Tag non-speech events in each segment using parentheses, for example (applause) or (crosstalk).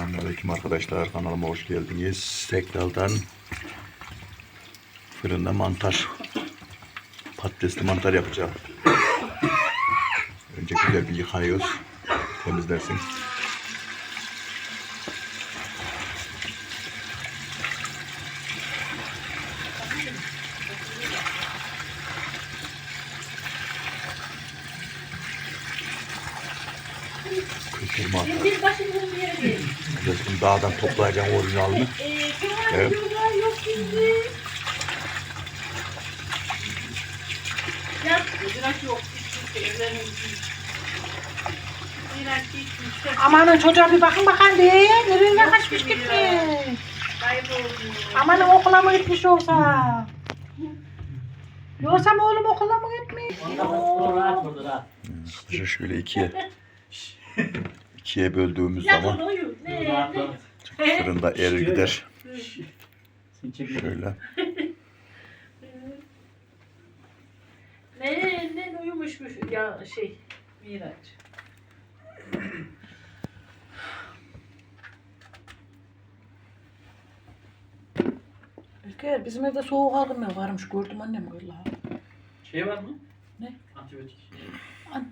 Selamünaleyküm arkadaşlar. Kanalıma hoş geldiniz. Tekrardan fırında mantar. Patatesli mantar yapacağım. Önce güzel bir yıkayıyoruz. Temizlersin. Mantar. Bir başımızın bir yere değil. Şimdi dağdan toplayacağım orijinalini. Evet. Gitti. Amanın çocuğa bir bakın bakalım be. Nereye kaçmış. Kayboldu. Amanın okula mı gitmiş yoksa? Yoksa mı oğlum okula mı gitmiş? Şu şöyle ikiye (laughs) ikiye böldüğümüz zaman fırında erir gider. Şöyle. (laughs) Ne, ne uyumuşmuş ya şey Miraç. İlker bizim evde soğuk aldım ya varmış gördüm annem valla. Şey var mı? Ne? Antibiyotik. Anne.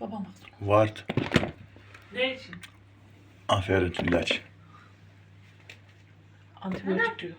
Babam baktı. Vart. Ne için? Aferin ilaç. Antibiyotik diyor.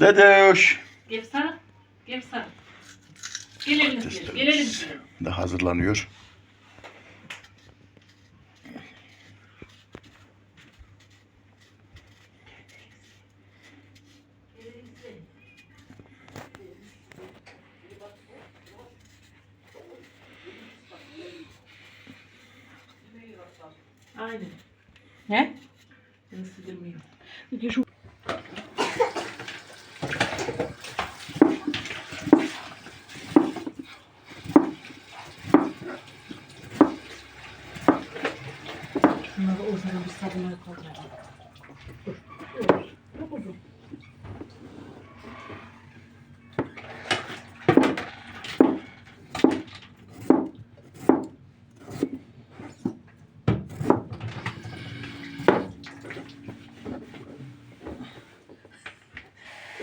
Dedeş. Gevsar. Gevsar. Gelelim diyelim. Gelelim diyelim. De hazırlanıyor. Aynen. Ne? Ben sildirmeyeyim. Bir şu Şunları o sabunla kaldıralım. Dur. Dur. Çok uzun.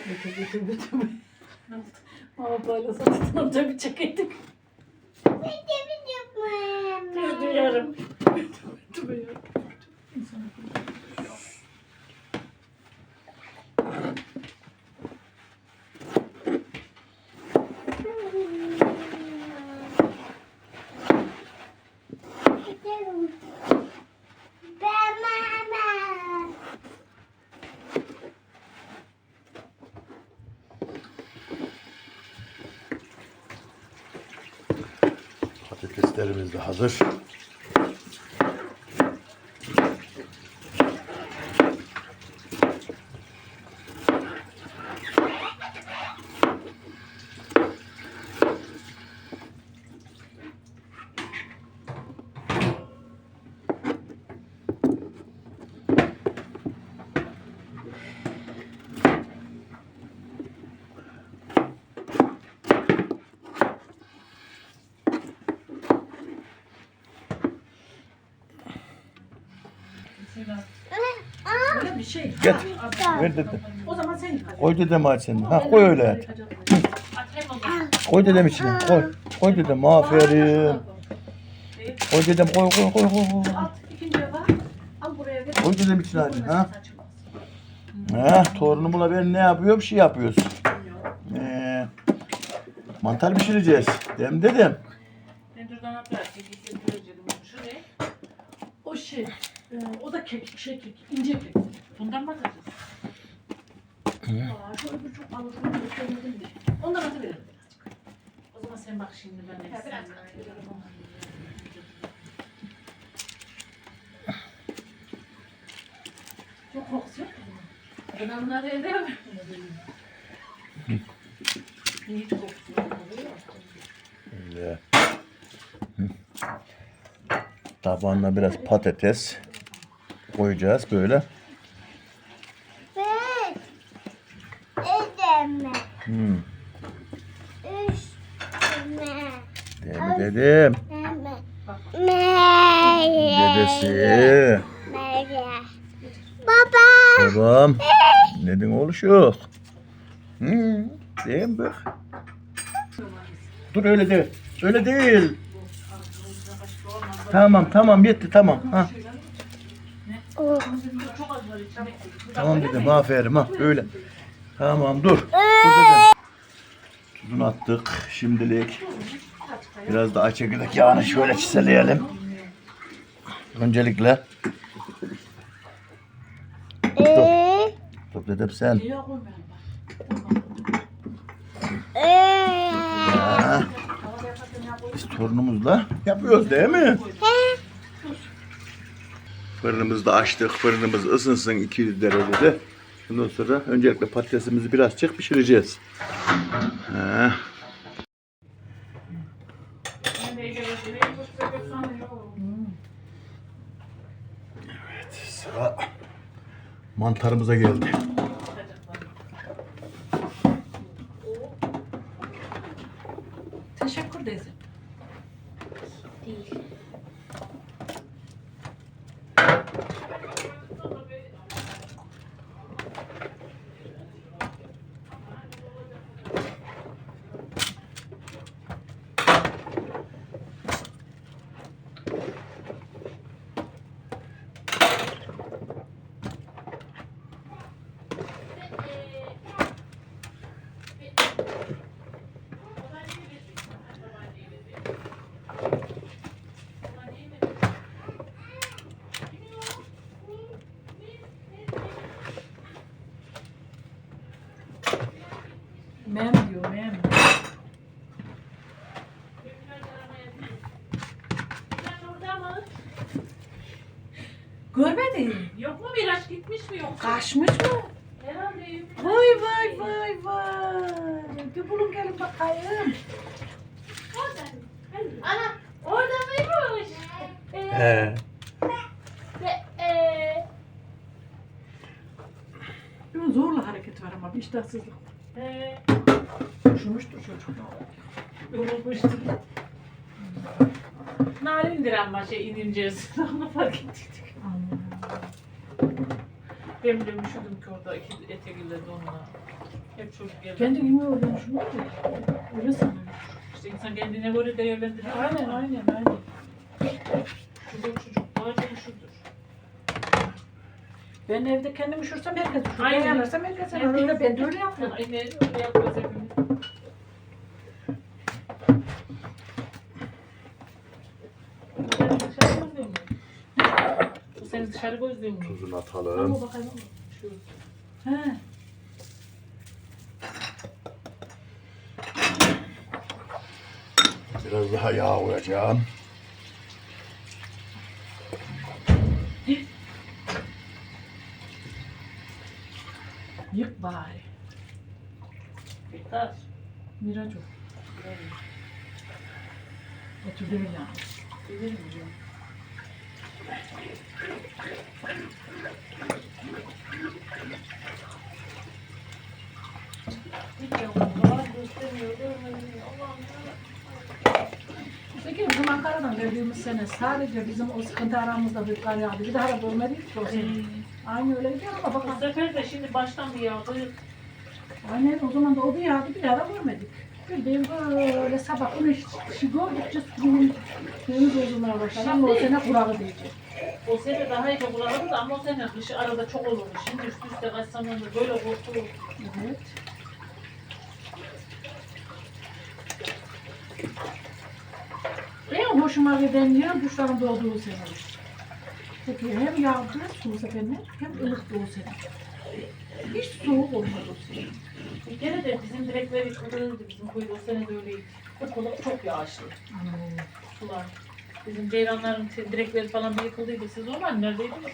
Götür götür götür. Ama böyle satın bir çekeydik. Dur duyarım. Dur duyarım. Patateslerimiz de hazır. Böyle bir şey. Get. Ver dede. O zaman sen yıka. Koy dedem aç sen. Ha koy öyle. Zaman. Koy dedem içine. Koy. Koy dedem aferin. Koy dedem koy koy koy koy. koy. At ikinciye bak. Al buraya ver. Koy dedem içine hadi. Ha? Ha, torunumla ben ne yapıyorum? Şey yapıyoruz. Ee, mantar pişireceğiz. Dem dedim. O şey. e, o da kek, şey kek, ince kek. Bundan mı atacağız? Aa, şu öbür çok balıklı yemedim de. Ondan atıverelim birazcık. O zaman sen bak şimdi ben de. biraz Çok kokusu yok. mu? Ben onları evde mi? Hiç kokusu yok. Öyle. Biraz patates koyacağız böyle. Ben edeme. Hmm. Üstüme. Meye. Dedesi. Baba. Babam. Nedin oluşuk. Hmm. Değil mi bak? Dur öyle değil. Öyle değil. Tamam tamam yetti tamam. Ha. Oh. Tamam dedim aferin ha öyle. Tamam dur. Dur dedim. Tuzunu attık şimdilik. Biraz daha çekirdek yağını şöyle çiseleyelim. Öncelikle. Ee, Dur dedim sen. Ee. Ha. Biz torunumuzla yapıyoruz değil mi? Fırınımızı da açtık. Fırınımız ısınsın 200 derecede. Ondan sonra öncelikle patatesimizi biraz çık pişireceğiz. Ha. Mantarımıza geldi. Teşekkür teyze. Mem diyor mem. Sen orada mı? Görmedin. Yok mu Miraç gitmiş mi yoksa? Kaçmış mı? Herhalde. Vay vay vay vay. Bir bulun gelin bakayım. Ana orada mıymış? He. Ee, Bir zorla hareket var ama bir iştahsızlık. ee, Üşümüştür çocuk. yorulmuştum. Narindir ama şey inineceğiz. (laughs) Onu fark ettik. Ben bile üşüdüm ki orada iki etekille donla. Hep çocuk geldi. Ben de yemiyorum ben şunu da. Öyle sanıyorum. İşte insan kendine göre değerlendiriyor. Aynen aynen aynen. Çocuk daha çok üşüdür. Ben evde kendim üşürsem herkes üşür. Ben Aynen. yanırsam herkes yanar. Öyle ben de öyle yapıyorum. Aynen öyle yapıyoruz hepimiz. Sen dışarı gözlüyor musun? Seni dışarı gözlüyor mu? Tuzunu Ama atalım. bakalım. Şu. He. Biraz daha yağ koyacağım. Yık bari. Yeter. Miraç o. Otur değil yani. Bilirim canım. Peki bizim Ankara'dan geldiğimiz sene sadece bizim o sıkıntı aramızda bir kar yağdı. Bir daha da görmedik ki o sene. Aynı öyle gidiyor ama Bu bakalım. sefer de şimdi baştan bir yağdı. Aynen o zaman da o bir yağdı bir daha da görmedik. Bildiğim böyle sabah güneş ışığı gördükçe suyun suyun bozulmaya başladı ama o sene kurağı diyecek. O sene daha iyi kullanırdı ama o sene kışı arada çok olurdu. Şimdi üst üste kaç zamandır böyle korktu. Evet. En hoşuma giden yer kuşların doğduğu sene. Peki hem yağdı su seferler hem ılıktı o sene. Hiç soğuk olmadı o sene. Kere de bizim direkler yıkılırdı. Bizim koyu o sene de öyleydi. Çok, çok yağışlı sular. Bizim ceylanların te- direkleri falan bir yıkıldıydı. Siz o zaman neredeydiniz?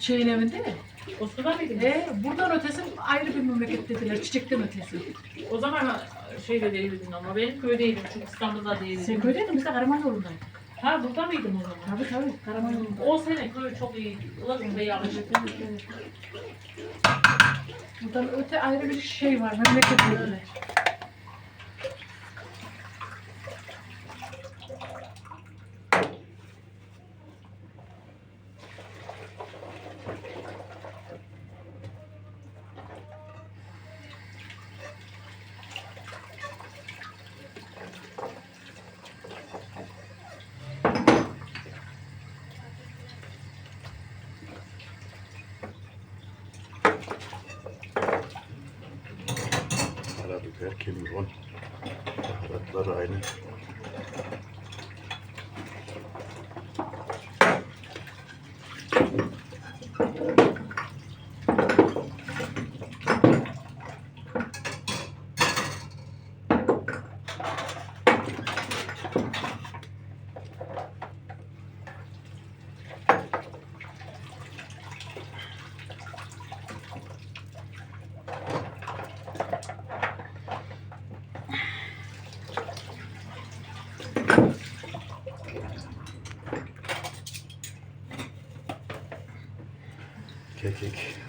Şeyin evinde mi? Osman'a mıydın? E, buradan ötesi ayrı bir memleket dediler. Çiçekten ötesi. O zaman şeyde değildin ama benim köydeydim çünkü İstanbul'da değildim. Sen köydeydin biz de Karaman yolundaydık. Ha burada mıydın o zaman? Tabii tabii Karaman yolunda. O sene köy çok iyiydi. Ilık ve yağışlı. Buradan öte ayrı bir şey var. Memleket dediler. Kimron. Baharatlar aynı. The kick.